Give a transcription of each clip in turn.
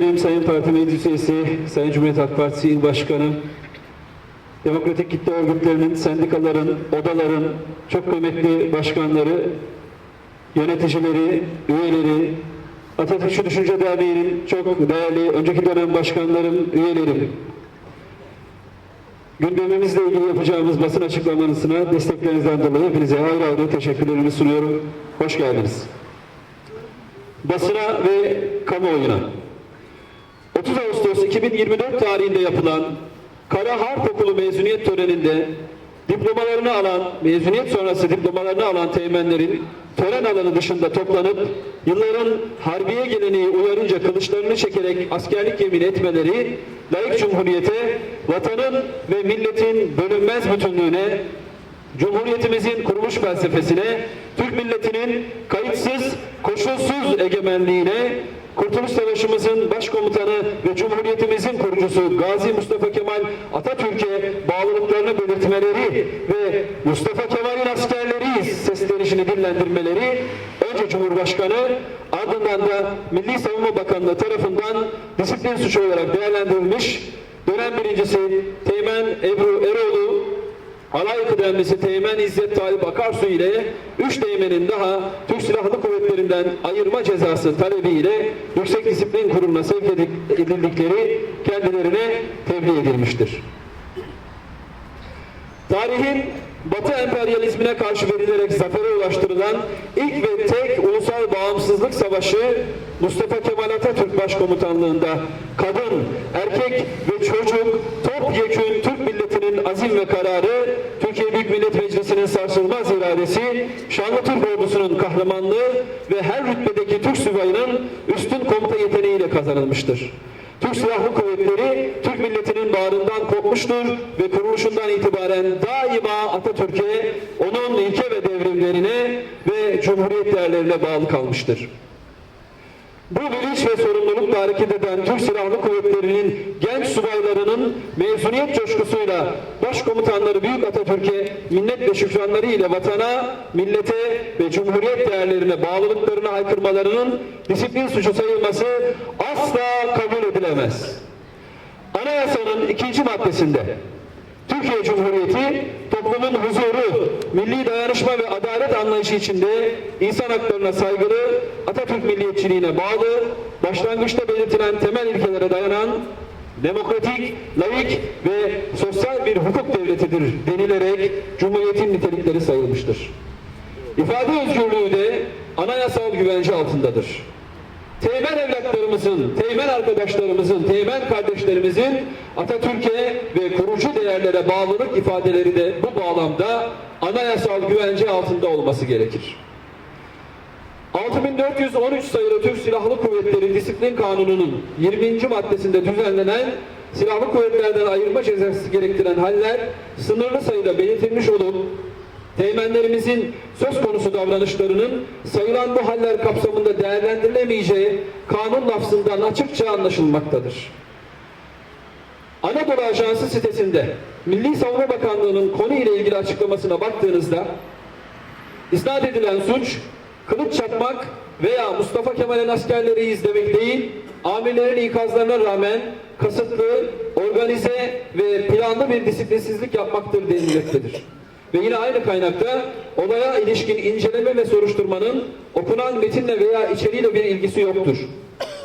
Benim Sayın Parti Meclis Üyesi, Sayın Cumhuriyet Halk Partisi İl Başkanı, demokratik kitle örgütlerinin, sendikaların, odaların çok kıymetli başkanları, yöneticileri, üyeleri, Atatürkçü Düşünce Derneği'nin çok değerli önceki dönem başkanlarım, üyelerim, gündemimizle ilgili yapacağımız basın açıklamasına desteklerinizden dolayı hepinize ayrı ayrı teşekkürlerimi sunuyorum. Hoş geldiniz. Basına ve kamuoyuna. 30 Ağustos 2024 tarihinde yapılan Kara Harp Okulu mezuniyet töreninde diplomalarını alan, mezuniyet sonrası diplomalarını alan teğmenlerin tören alanı dışında toplanıp yılların harbiye geleneği uyarınca kılıçlarını çekerek askerlik yemin etmeleri layık cumhuriyete, vatanın ve milletin bölünmez bütünlüğüne, Cumhuriyetimizin kuruluş felsefesine, Türk milletinin kayıtsız, koşulsuz egemenliğine, Kurtuluş Savaşımızın başkomutanı ve Cumhuriyetimizin kurucusu Gazi Mustafa Kemal Atatürk'e bağlılıklarını belirtmeleri ve Mustafa Kemal'in askerleriyiz seslenişini dillendirmeleri önce Cumhurbaşkanı ardından da Milli Savunma Bakanlığı tarafından disiplin suçu olarak değerlendirilmiş dönem birincisi Teğmen Ebru Eroğlu Alay kıdemlisi Teğmen İzzet Talip Akarsu ile üç teğmenin daha Türk Silahlı Kuvvetlerinden ayırma cezası talebiyle Yüksek Disiplin Kurulu'na sevk edildikleri kendilerine tebliğ edilmiştir. Tarihin Batı emperyalizmine karşı verilerek zafere ulaştırılan ilk ve tek ulusal bağımsızlık savaşı Mustafa Kemal Atatürk başkomutanlığında kadın, erkek ve çocuk topyekün Türk azim ve kararı, Türkiye Büyük Millet Meclisi'nin sarsılmaz iradesi, şanlı Türk ordusunun kahramanlığı ve her rütbedeki Türk subayının üstün komuta yeteneğiyle kazanılmıştır. Türk Silahlı Kuvvetleri Türk milletinin bağrından kopmuştur ve kuruluşundan itibaren daima Atatürk'e, onun ilke ve devrimlerine ve cumhuriyet değerlerine bağlı kalmıştır. Bu bilinç ve sorumlulukla hareket eden Türk Silahlı Kuvvetleri'nin genç subaylarının mezuniyet coşkusuyla başkomutanları Büyük Atatürk'e minnet ve şükranları ile vatana, millete ve cumhuriyet değerlerine bağlılıklarını haykırmalarının disiplin suçu sayılması asla kabul edilemez. Anayasanın ikinci maddesinde Türkiye Cumhuriyeti toplumun huzuru, milli dayanışma ve adalet anlayışı içinde insan haklarına saygılı, Atatürk milliyetçiliğine bağlı, başlangıçta belirtilen temel ilkelere dayanan demokratik, layık ve sosyal bir hukuk devletidir denilerek Cumhuriyetin nitelikleri sayılmıştır. İfade özgürlüğü de anayasal güvence altındadır. Teğmen evlatlarımızın, teğmen arkadaşlarımızın, teğmen kardeşlerimizin Atatürk'e ve kurucu değerlere bağlılık ifadeleri de bu bağlamda anayasal güvence altında olması gerekir. 6413 sayılı Türk Silahlı Kuvvetleri Disiplin Kanunu'nun 20. maddesinde düzenlenen silahlı kuvvetlerden ayırma cezası gerektiren haller sınırlı sayıda belirtilmiş olup Teğmenlerimizin söz konusu davranışlarının sayılan bu haller kapsamında değerlendirilemeyeceği kanun lafzından açıkça anlaşılmaktadır. Anadolu Ajansı sitesinde Milli Savunma Bakanlığı'nın konu ile ilgili açıklamasına baktığınızda isnat edilen suç kılıç çakmak veya Mustafa Kemal'in askerleri izlemek değil, amirlerin ikazlarına rağmen kasıtlı, organize ve planlı bir disiplinsizlik yapmaktır denilmektedir. Ve yine aynı kaynakta olaya ilişkin inceleme ve soruşturmanın okunan metinle veya içeriğiyle bir ilgisi yoktur.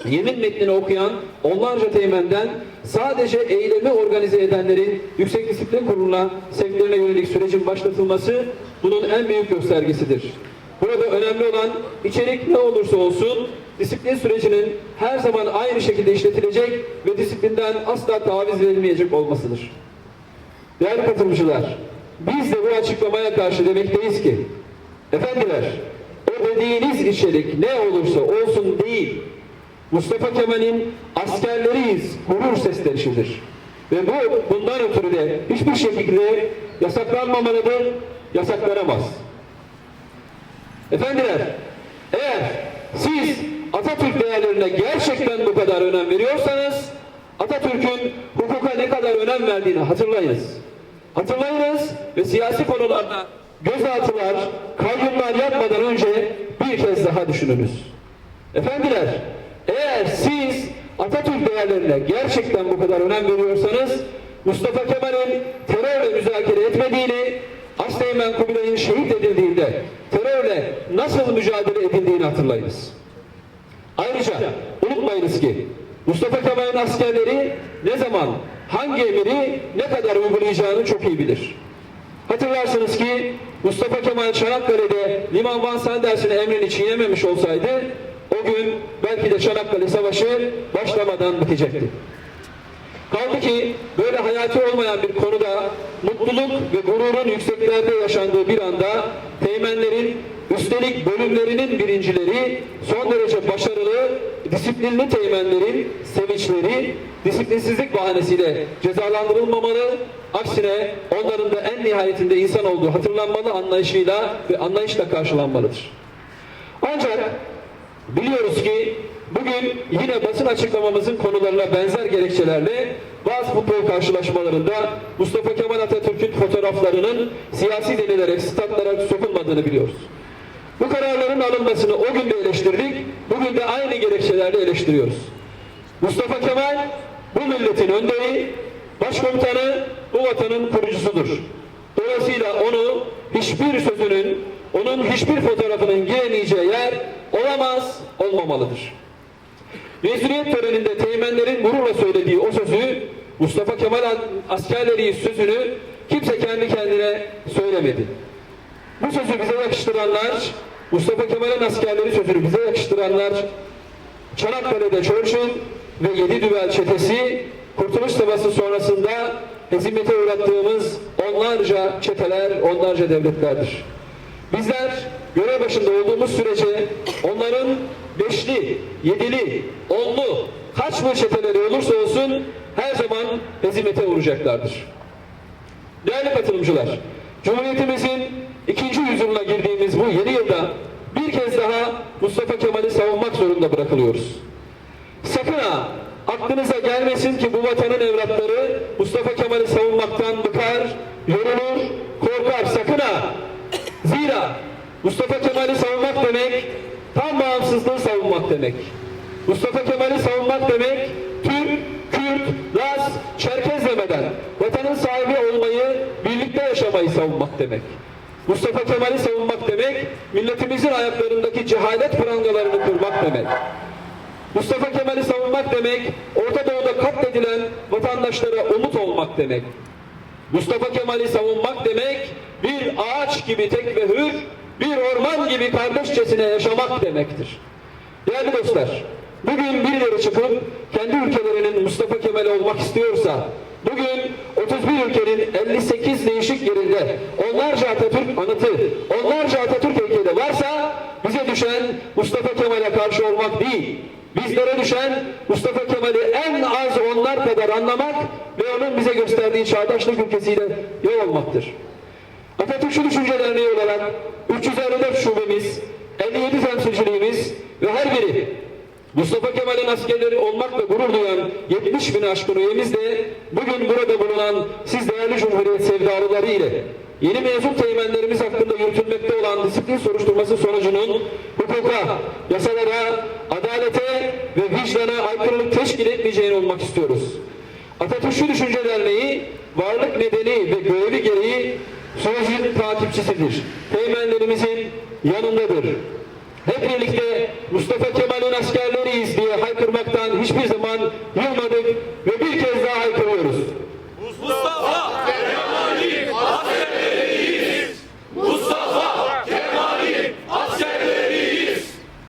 Yemin metnini okuyan onlarca teğmenden sadece eylemi organize edenlerin Yüksek Disiplin Kurulu'na sevklerine yönelik sürecin başlatılması bunun en büyük göstergesidir. Burada önemli olan içerik ne olursa olsun disiplin sürecinin her zaman aynı şekilde işletilecek ve disiplinden asla taviz verilmeyecek olmasıdır. Değerli katılımcılar, biz de bu açıklamaya karşı demekteyiz ki, efendiler, o dediğiniz içerik ne olursa olsun değil, Mustafa Kemal'in askerleriyiz gurur seslenişidir. Ve bu bundan ötürü de hiçbir şekilde yasaklanmamalıdır, yasaklanamaz. Efendiler, eğer siz Atatürk değerlerine gerçekten bu kadar önem veriyorsanız, Atatürk'ün hukuka ne kadar önem verdiğini hatırlayınız. Hatırlayınız ve siyasi konularda gözaltılar, kayyumlar yapmadan önce bir kez daha düşününüz. Efendiler, eğer siz Atatürk değerlerine gerçekten bu kadar önem veriyorsanız Mustafa Kemal'in terörle müzakere etmediğini, Asteğmen Kubilay'ın şehit edildiğinde terörle nasıl mücadele edildiğini hatırlayınız. Ayrıca unutmayınız ki Mustafa Kemal'in askerleri ne zaman hangi emiri ne kadar uygulayacağını çok iyi bilir. Hatırlarsınız ki Mustafa Kemal Çanakkale'de Liman Van Sanders'in emrini çiğnememiş olsaydı o gün belki de Çanakkale Savaşı başlamadan bitecekti. Kaldı ki böyle hayati olmayan bir konuda mutluluk ve gururun yükseklerde yaşandığı bir anda teğmenlerin üstelik bölümlerinin birincileri son derece başarılı, disiplinli teğmenlerin sevinçleri disiplinsizlik bahanesiyle cezalandırılmamalı, aksine onların da en nihayetinde insan olduğu hatırlanmalı anlayışıyla ve anlayışla karşılanmalıdır. Ancak Biliyoruz ki bugün yine basın açıklamamızın konularına benzer gerekçelerle bazı futbol karşılaşmalarında Mustafa Kemal Atatürk'ün fotoğraflarının siyasi denilerek statlara sokulmadığını biliyoruz. Bu kararların alınmasını o gün de eleştirdik, bugün de aynı gerekçelerle eleştiriyoruz. Mustafa Kemal bu milletin önderi, başkomutanı, bu vatanın kurucusudur. Dolayısıyla onu hiçbir sözünün, onun hiçbir fotoğrafının giremeyeceği yer olamaz, olmamalıdır. Mezuniyet töreninde teğmenlerin gururla söylediği o sözü, Mustafa Kemal askerleri sözünü kimse kendi kendine söylemedi. Bu sözü bize yakıştıranlar, Mustafa Kemal'in askerleri sözünü bize yakıştıranlar, Çanakkale'de Churchill ve Yedi Düvel çetesi, Kurtuluş Savaşı sonrasında hezimete uğrattığımız onlarca çeteler, onlarca devletlerdir. Bizler görev başında olduğumuz sürece onların beşli, yedili, onlu, kaç mı çeteleri olursa olsun her zaman hezimete uğrayacaklardır. Değerli katılımcılar, Cumhuriyetimizin ikinci yüzyılına girdiğimiz bu yeni yılda bir kez daha Mustafa Kemal'i savunmak zorunda bırakılıyoruz. Sakın ha aklınıza gelmesin ki bu vatanın evlatları Mustafa Kemal'i savunmaktan bıkar, yorulur, korkar. Sakın ha. Zira Mustafa Kemal'i savunmak demek tam bağımsızlığı savunmak demek. Mustafa Kemal'i savunmak demek Türk, Kürt, Laz, Çerkez demeden vatanın sahibi olmayı, birlikte yaşamayı savunmak demek. Mustafa Kemal'i savunmak demek milletimizin ayaklarındaki cehalet prangalarını kırmak demek. Mustafa Kemal'i savunmak demek, Orta Doğu'da katledilen vatandaşlara umut olmak demek. Mustafa Kemal'i savunmak demek, bir ağaç gibi tek ve hür, bir orman gibi kardeşçesine yaşamak demektir. Değerli dostlar, bugün birileri çıkıp kendi ülkelerinin Mustafa Kemal olmak istiyorsa, bugün 31 ülkenin 58 değişik yerinde onlarca Atatürk anıtı, onlarca Atatürk heykeli varsa bize düşen Mustafa Kemal'e karşı olmak değil, Bizlere düşen Mustafa Kemal'i en az onlar kadar anlamak ve onun bize gösterdiği çağdaşlık ülkesiyle yol olmaktır. Atatürkçü Düşünce Derneği olarak 354 şubemiz, 57 temsilciliğimiz ve her biri Mustafa Kemal'in askerleri olmakla gurur duyan 70 bin aşkın üyemiz de bugün burada bulunan siz değerli Cumhuriyet sevdalıları ile yeni mezun teğmenlerimiz hakkında yürütülmekte olan disiplin soruşturması sonucunun hukuka, yasalara, adalete ve vicdana aykırılık teşkil etmeyeceğini olmak istiyoruz. Atatürkçü Düşünce Derneği varlık nedeni ve görevi gereği sürecin takipçisidir. Teğmenlerimizin yanındadır. Hep birlikte Mustafa Kemal'in askerleriyiz diye haykırmaktan hiçbir zaman yılmadık ve bir kez daha haykırıyoruz. Mustafa!